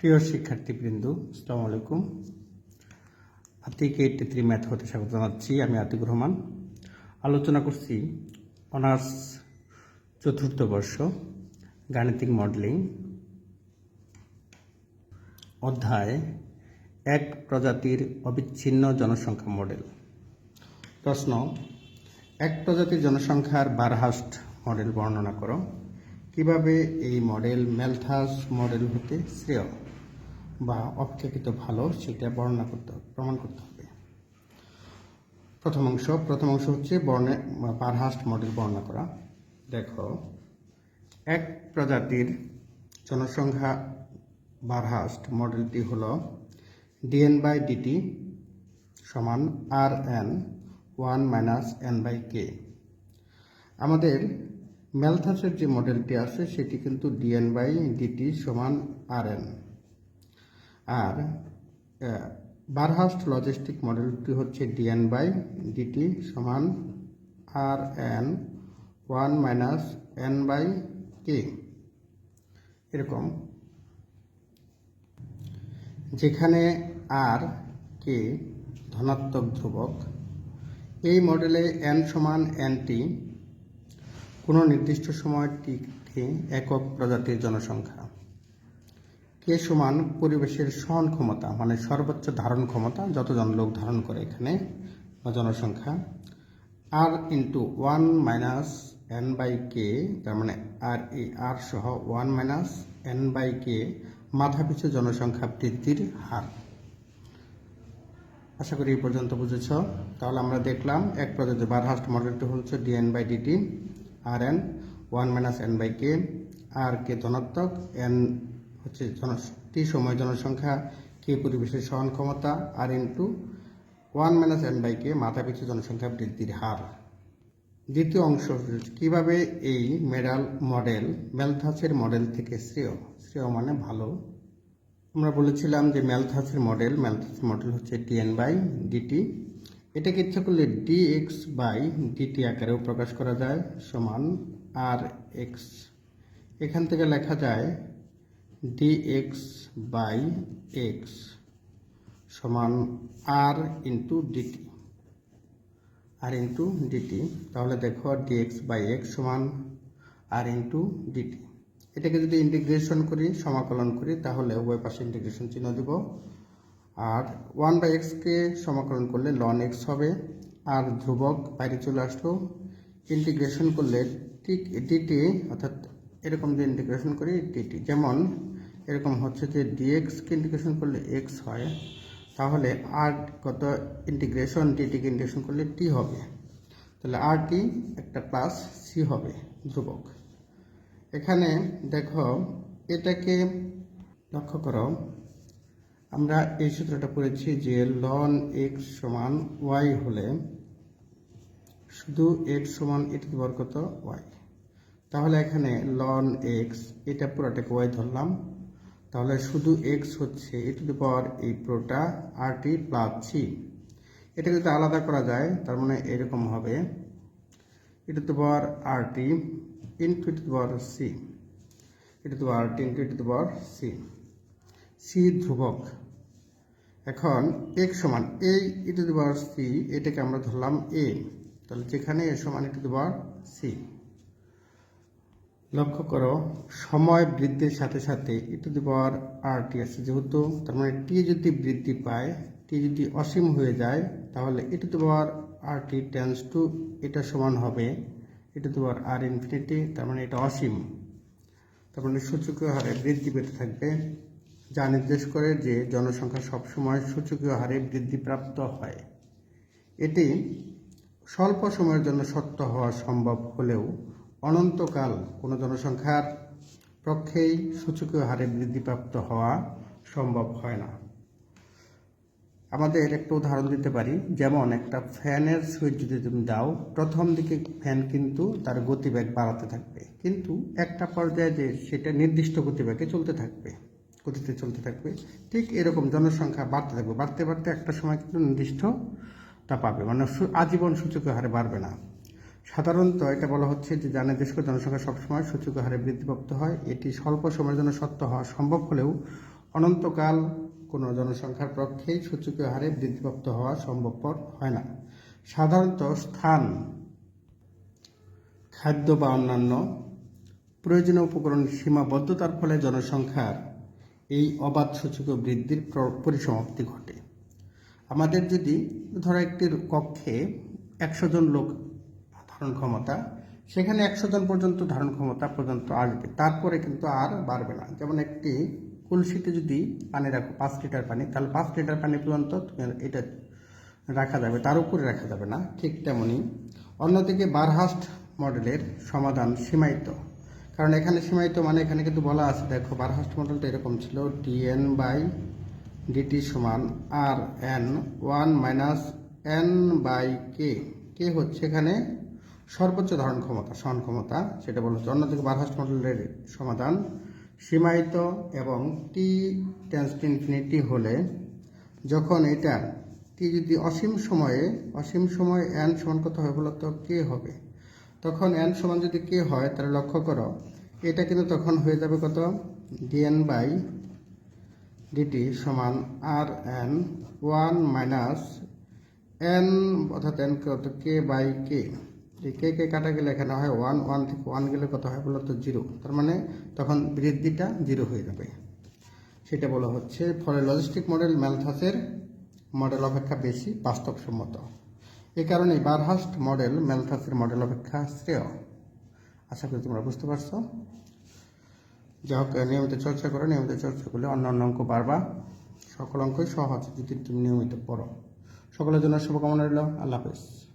প্রিয় শিক্ষার্থীবৃন্দ, আসসালামু আলাইকুম। আতিক এইটটি থ্রি ম্যাথ হতে স্বাগত জানাচ্ছি, আমি আতিকুর রহমান। আলোচনা করছি অনার্স চতুর্থ বর্ষ, গাণিতিক মডেলিং। অধ্যায়, এক প্রজাতির অবিচ্ছিন্ন জনসংখ্যা মডেল। প্রশ্ন, এক প্রজাতির জনসংখ্যার বারহাস্ট মডেল বর্ণনা করো। কীভাবে এই মডেল ম্যালথাস মডেল হতে শ্রেয় বা অপেক্ষাকৃত ভালো সেটা বর্ণনা করতে প্রমাণ করতে হবে। প্রথম অংশ প্রথম অংশ হচ্ছে বর্ণে বারহাস্ট মডেল বর্ণনা করা। দেখো, এক প্রজাতির জনসংখ্যা বারহাস্ট মডেলটি হল ডিএন বাই ডিটি সমান R N one minus N by K. আমাদের ম্যালথাসের যে মডেলটি আছে, সেটি কিন্তু ডিএন বাই ডিটি সমান আর এন আর বারহাস্ট লজিস্টিক মডেলটি হচ্ছে ডিএন বাই ডিটি সমান R N one minus N by K. এরকম। যেখানে আর কে ধনাত্মক ধ্রুবক। এই মডেলে এন সমান এনটি কোনো নির্দিষ্ট সময় টিকে একক প্রজাতির জনসংখ্যা। কে সমান পরিবেশের সহন ক্ষমতা মানে সর্বোচ্চ ধারণ ক্ষমতা, যতজন লোক ধারণ করে এখানে, বা জনসংখ্যা, R into one minus N by K তার মানে আর এ আর সহ one minus N by K মাথাপিছু জনসংখ্যা বৃদ্ধির হার। আশা করি এই পর্যন্ত বুঝেছ। তাহলে আমরা দেখলাম এক প্রজাতি বারহাস্ট মডেলটি হচ্ছে DN by DT R N one minus N by K R K ধনাত্মক এন হচ্ছে টি সময় জনসংখ্যা কে পরিবেশের সহন ক্ষমতা R into one minus N by K মাথাপিছু জনসংখ্যা বৃদ্ধির হার। দ্বিতীয় অংশ কীভাবে এই মেডাল মডেল ম্যালথাসের মডেল থেকে শ্রেয়? শ্রেয় মানে ভালো। আমরা বলেছিলাম যে ম্যালথাসের মডেল ম্যালথাসের মডেল হচ্ছে টিএন বাই ডিটি এটাকে ইচ্ছা করলে ডি এক্স বাই ডিটি আকারেও প্রকাশ করা যায় সমান আর এক্স এখান থেকে লেখা যায় ডি এক্স বাই এক্স সমান R into DT R into DT তাহলে দেখো ডি এক্স বাই এক্স সমান আর ইন্টু ডিটি এটাকে যদি ইন্টিগ্রেশন করি, সমাকলন করি, তাহলে উভয় পাশে ইন্টিগ্রেশন চিহ্ন দিব। আর ওয়ান বাই এক্সকে সমাকলন করলে লন এক্স হবে, আর ধ্রুবক বাইরে চলে আসলো। ইন্টিগ্রেশন করলে ঠিক ডিটি অর্থাৎ এরকম যে ইন্টিগ্রেশন করি ডিটি যেমন এরকম হচ্ছে যে ডিএক্সকে ইন্টিগ্রেশন করলে এক্স হয়, তাহলে আর কত ইন্টিগ্রেশন ডিটিকে ইন্টিগ্রেশন করলে টি হবে। তাহলে আর টি একটা প্লাস সি হবে ধ্রুবক। এখানে দেখো, এটাকে লক্ষ্য করো। আমরা এই সূত্রটা পড়েছি যে লন এক্স সমান ওয়াই হলে শুধু এক্স সমান এটি কত ওয়াই তাহলে এখানে লন এক্স এটা পুরোটাকে ওয়াই ধরলাম। তাহলে শুধু এক্স হচ্ছে এ টু পাওয়ার এই পুরোটা আর টি প্লাস সি এটা যদি আলাদা করা যায়, তার মানে এরকম হবে A to power R T into to power C A to the power T into to power C C ধ্রুবক। এখন এক সমান এই ই টু দি পাওয়ার সি এটাকে আমরা ধরলাম এ তাহলে যেখানে এ সমান ই টু দি পাওয়ার সি লক্ষ্য করো, সময় বৃদ্ধির সাথে সাথে ই টু দি পাওয়ার আর টি আছে যেহেতু, তার মানে টি যদি বৃদ্ধি পায় টি যদি অসীম হয়ে যায়, তাহলে E to the power R T tends to এটা সমান হবে ই to the power R infinity তার মানে এটা অসীম। তার মানে সূচকীয় হারে বৃদ্ধি পেতে থাকবে যা নির্দেশ করে যে জনসংখ্যা সবসময় সূচকীয় হারে বৃদ্ধিপ্রাপ্ত হয়। এটি স্বল্প সময়ের জন্য সত্য হওয়া সম্ভব হলেও অনন্তকাল কোনো জনসংখ্যার পক্ষেই সূচকীয় হারে বৃদ্ধিপ্রাপ্ত হওয়া সম্ভব হয় না। আমাদের একটা উদাহরণ দিতে পারি। যেমন একটা ফ্যানের সুইচ যদি তুমি দাও, প্রথম দিকে ফ্যান কিন্তু তার গতিবেগ বাড়াতে থাকবে। কিন্তু একটা পর্যায়ে যে সেটা নির্দিষ্ট গতিবেগে চলতে থাকবে। গতিতে চলতে থাকবে। ঠিক এরকম জনসংখ্যা বাড়তে থাকবে। বাড়তে বাড়তে একটা সময় কিন্তু নির্দিষ্টটা পাবে। মানে আজীবন সূচকীয় হারে বাড়বে না। সাধারণত এটা বলা হচ্ছে যে জানে দেশকে জনসংখ্যা সবসময় সূচকীয় হারে বৃদ্ধিপ্রাপ্ত হয়। এটি স্বল্প সময়ের জন্য সত্য হওয়া সম্ভব হলেও অনন্তকাল কোনো জনসংখ্যার পক্ষেই সূচকীয় হারে বৃদ্ধিপ্রাপ্ত হওয়া সম্ভবপর হয় না। সাধারণত স্থান, খাদ্য বা অন্যান্য প্রয়োজনীয় উপকরণ সীমাবদ্ধতার ফলে জনসংখ্যার এই অবাধ সূচকীয় বৃদ্ধির পরিসমাপ্তি ঘটে। আমাদের যদি ধরো একটি কক্ষে একশো জন লোক ধারণ ক্ষমতা, সেখানে একশো জন পর্যন্ত ধারণ ক্ষমতা পর্যন্ত আসবে, তারপরে কিন্তু আর বাড়বে না। যেমন একটি কলসিতে যদি পানি রাখো, পাঁচ লিটার পানি, তাহলে পাঁচ লিটার পানি পর্যন্ত এটা রাখা যাবে, তার উপরে রাখা যাবে না, ঠিক তেমনই অন্যদিকে বারহাস্ট মডেলের সমাধান সীমায়িত। কারণ এখানে সীমায়িত মানে এখানে কিন্তু বলা আছে, দেখো বারহাস্ট মডেলটা এরকম ছিল ডিএন বাই ডিটি সমান R N one minus N by K K হচ্ছে এখানে সর্বোচ্চ ধারণ ক্ষমতা সহন ক্ষমতা, সেটা বলা হচ্ছে। অন্যদিকে বারহাস্ট মডেলের সমাধান সীমায়িত এবং টি টেন্স ইনফিনিটি হলে যখন এটা টি যদি অসীম সময়ে অসীম সময়ে এন সমান কত হবে বলো তো কে হবে। তখন এন সমান যদি কে হয়, তাহলে লক্ষ্য করো, এটা কিন্তু তখন হয়ে যাবে কত? ডিএন বাই ডিটি সমান R N one minus N অর্থাৎ এন কত কে বাই কে এই কে কে কাটা গেলে এখানে হয় ওয়ান ওয়ান থেকে ওয়ান গেলে কত হয় বলো তো? জিরো তার মানে তখন বৃদ্ধিটা জিরো হয়ে যাবে। সেটা বলা হচ্ছে ফলে লজিস্টিক মডেল ম্যালথাসের মডেল অপেক্ষা বেশি বাস্তবসম্মত। এ কারণে বারহাস্ট মডেল ম্যালথাসের মডেল অপেক্ষা শ্রেয়। আশা করি তোমরা বুঝতে পারছ। যা হোক নিয়মিত চর্চা করো, নিয়মিত চর্চা করলে অন্য অন্য অঙ্ক বাড়বা। সকল অঙ্কই সহজ, যদি তুমি নিয়মিত পড়ো। সকলের জন্য শুভকামনা রইল। আল্লাহ হাফেজ।